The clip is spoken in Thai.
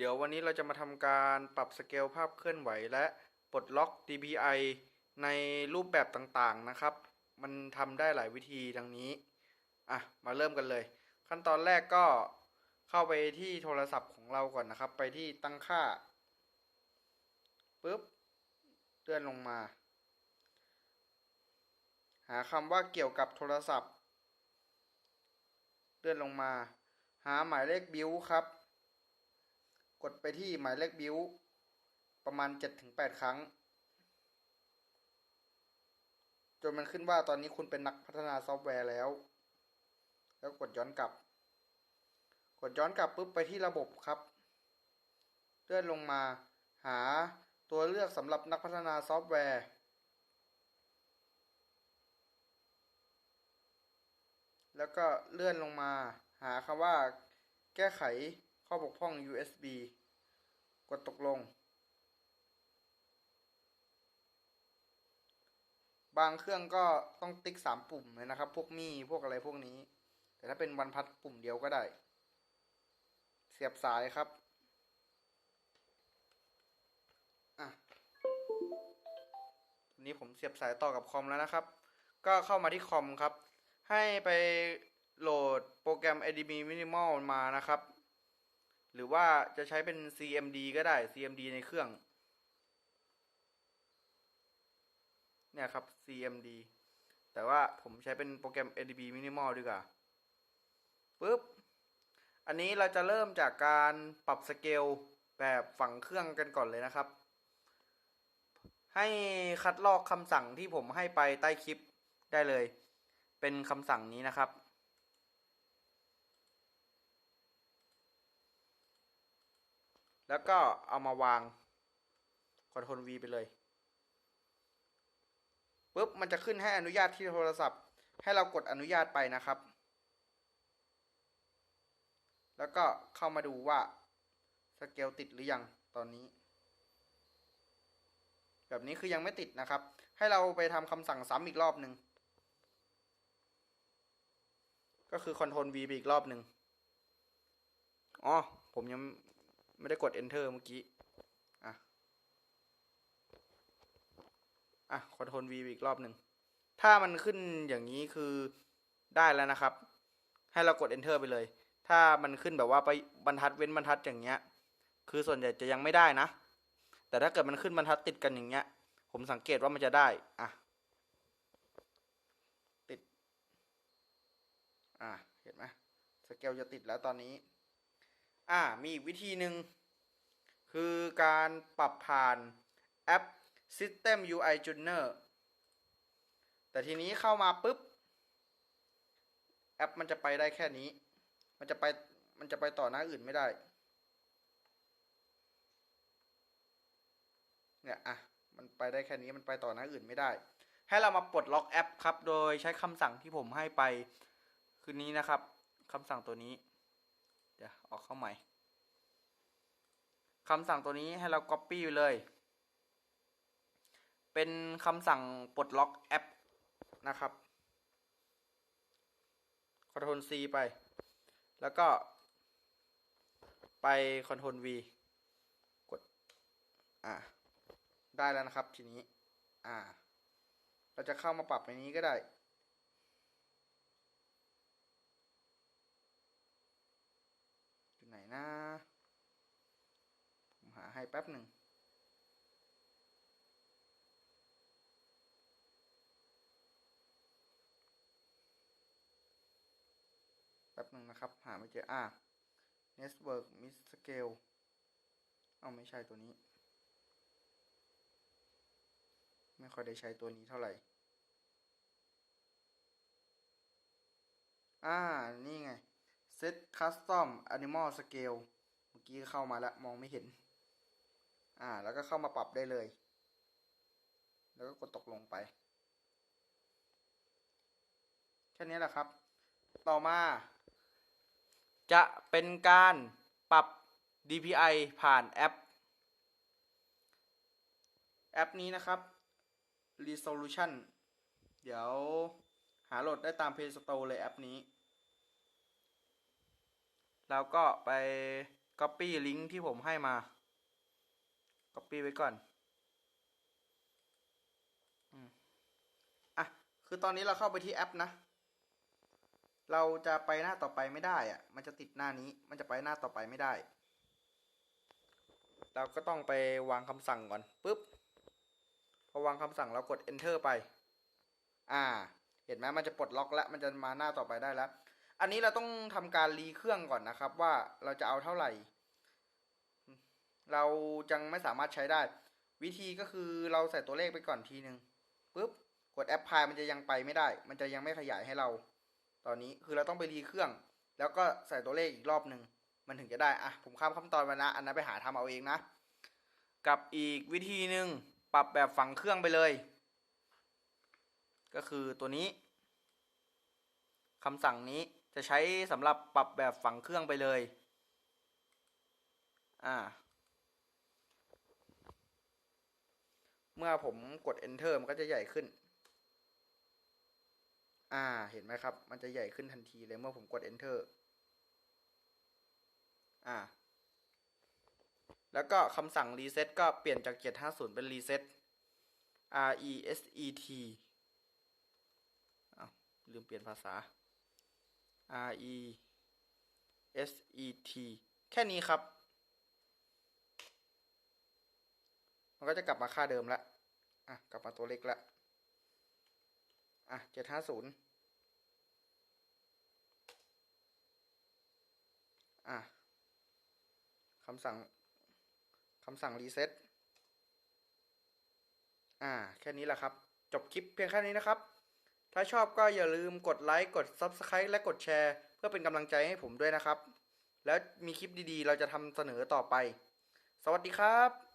เดี๋ยววันนี้เราจะมาทำการปรับสเกลภาพเคลื่อนไหว และปลดล็อก DPI ในรูปแบบต่างๆนะครับ มันทำได้หลายวิธีดังนี้อะมาเริ่มกันเลย ขั้นตอนแรกก็เข้าไปที่โทรศัพท์ของเราก่อนนะครับ ไปที่ตั้งค่าปุ๊บเลื่อนลงมา หาคำว่าเกี่ยวกับโทรศัพท์ เลื่อนลงมา หาหมายเลขบิวครับ กดไปที่หมายเลขบิวประมาณ 7-8 ครั้ง จนมันขึ้นว่าตอนนี้คุณเป็นนักพัฒนาซอฟต์แวร์แล้ว แล้วกดย้อนกลับ กดย้อนกลับปุ๊บไปที่ระบบครับ เลื่อนลงมาหาตัวเลือกสำหรับนักพัฒนาซอฟต์แวร์ แล้วก็เลื่อนลงมาหาคำว่าแก้ไข ข้อบกพร่อง USB กดตกลง บางเครื่องก็ต้องติ๊กสามปุ่มเลยนะครับ พวกมี่พวกอะไรพวกนี้ แต่ถ้าเป็นวันพัดปุ่มเดียวก็ได้ เสียบสายครับอะนี้ผมเสียบสายต่อกับคอมแล้วนะครับ ก็เข้ามาที่คอมครับ ให้ไปโหลดโปรแกรม ADB Minimal มานะครับ หรือว่าจะใช้เป็น CMD ก็ได้ CMD ในเครื่อง เนี่ยครับ CMD แต่ว่าผมใช้เป็นโปรแกรม ADB Minimal ดีกว่าปุ๊บ อันนี้เราจะเริ่มจากการปรับสเกลแบบฝังเครื่องกันก่อนเลยนะครับ ให้คัดลอกคำสั่งที่ผมให้ไปใต้คลิปได้เลย เป็นคำสั่งนี้นะครับ แล้วก็เอามาวาง Ctrl V ไปเลยปุ๊บมันจะขึ้นให้อนุญาตที่โทรศัพท์ ให้เรากดอนุญาตไปนะครับ แล้วก็เข้ามาดูว่าสเกลติดหรือยังตอนนี้ แบบนี้คือยังไม่ติดนะครับ ให้เราไปทำคำสั่งซ้ำอีกรอบหนึ่งก็คือ Ctrl V ไปอีกรอบหนึ่งอ๋อ ผมยัง ไม่ได้กด Enter เมื่อกี้ อะ อะ Ctrl V ไปอีกรอบหนึ่ง ถ้ามันขึ้นอย่างนี้คือได้แล้วนะครับ ให้เรากด Enter ไปเลย ถ้ามันขึ้นแบบว่าไปบรรทัดเว้นบรรทัดอย่างเงี้ย คือส่วนใหญ่จะยังไม่ได้นะ แต่ถ้าเกิดมันขึ้นบรรทัดติดกันอย่างเงี้ย ผมสังเกตว่ามันจะได้ อะ ติด อะ เห็นไหมสเกลจะติดแล้วตอนนี้ อ่ามีวิธีหนึ่งคือการปรับผ่านแอป System UI Tuner แต่ทีนี้เข้ามาปุ๊บ แอปมันจะไปได้แค่นี้ มันจะไปมันจะไปต่อหน้าอื่นไม่ได้ เนี่ยอะมันไปได้แค่นี้มันไปต่อหน้าอื่นไม่ได้ ให้เรามาปลดล็อกแอปครับ โดยใช้คำสั่งที่ผมให้ไปคืนนี้นะครับคำสั่งตัวนี้ เดี๋ยวออกเข้าใหม่คำสั่งตัวนี้ให้เรา Copy ไปเลย เป็นคำสั่งปลดล็อกแอปนะครับ Ctrl C ไป แล้วก็ ไป Ctrl V กด อ่า ได้แล้วนะครับทีนี้ อ่า เราจะเข้ามาปรับในนี้ก็ได้ อยู่ไห นะ ผมหาให้แป๊บหนึ่ง แป๊บหนึ่งนะครับ หาไม่เจอ อ่า Network Mid Scale เอาไม่ใช่ตัวนี้ ไม่ค่อยได้ใช้ตัวนี้เท่าไหร่ อ่า นี่ไง Set Custom Animal Scale เมื่อกี้เข้ามาแล้ว มองไม่เห็น อ่า แล้วก็เข้ามาปรับได้เลย แล้วก็กดตกลงไป แค่นี้แหละครับ ต่อมา จะเป็นการปรับ DPI ผ่านแอป แอปนี้นะครับ Resolution เดี๋ยวหาโหลดได้ตาม Play Store เลยแอปนี้ แล้วก็ไป Copy ลิงก์ที่ผมให้มา Copy ไว้ก่อนอะคือตอนนี้เราเข้าไปที่แอปนะ เราจะไปหน้าต่อไปไม่ได้อะมันจะติดหน้านี้ มันจะไปหน้าต่อไปไม่ได้ เราก็ต้องไปวางคำสั่งก่อนปุ๊บพอวางคำสั่งเรากด enter ไป อ่า เห็นไหมมันจะปลดล็อกแล้ว มันจะมาหน้าต่อไปได้แล้ว อันนี้เราต้องทำการรีเครื่องก่อนนะครับ ว่าเราจะเอาเท่าไหร่ เราจังไม่สามารถใช้ได้ วิธีก็คือเราใส่ตัวเลขไปก่อนทีหนึ่งปุ๊บกดแอปพลายมันจะยังไปไม่ได้ มันจะยังไม่ขยายให้เรา ตอนนี้คือเราต้องไปรีเครื่อง แล้วก็ใส่ตัวเลขอีกรอบหนึ่งมันถึงจะได้อะผมข้ามขั้นตอนไปนะ อันนั้นไปหาทำเอาเองนะ กับอีกวิธีหนึ่งปรับแบบฝังเครื่องไปเลย ก็คือตัวนี้คำสั่งนี้ จะใช้สำหรับปรับแบบฝังเครื่องไปเลย อ่า เมื่อผมกด enter มันก็จะใหญ่ขึ้น อ่า เห็นไหมครับ มันจะใหญ่ขึ้นทันทีเลยเมื่อผมกด enter อ่า แล้วก็คำสั่ง reset ก็เปลี่ยนจาก 750 เป็น reset R E S E T อ้าวลืมเปลี่ยนภาษา R E S E T แค่นี้ครับ มันก็จะกลับมาค่าเดิมล้วอะ กลับมาตัวเล็กล้วอะ750อะคำสั่งคำสั่งรีเซ็ตอ่า แค่นี้แหละครับ จบคลิปเพียงแค่นี้นะครับ ถ้าชอบก็อย่าลืมกดไลค์กด Subscribe และกดแชร์ เพื่อเป็นกำลังใจให้ผมด้วยนะครับ แล้วมีคลิปดีๆ เราจะทำเสนอต่อไป สวัสดีครับ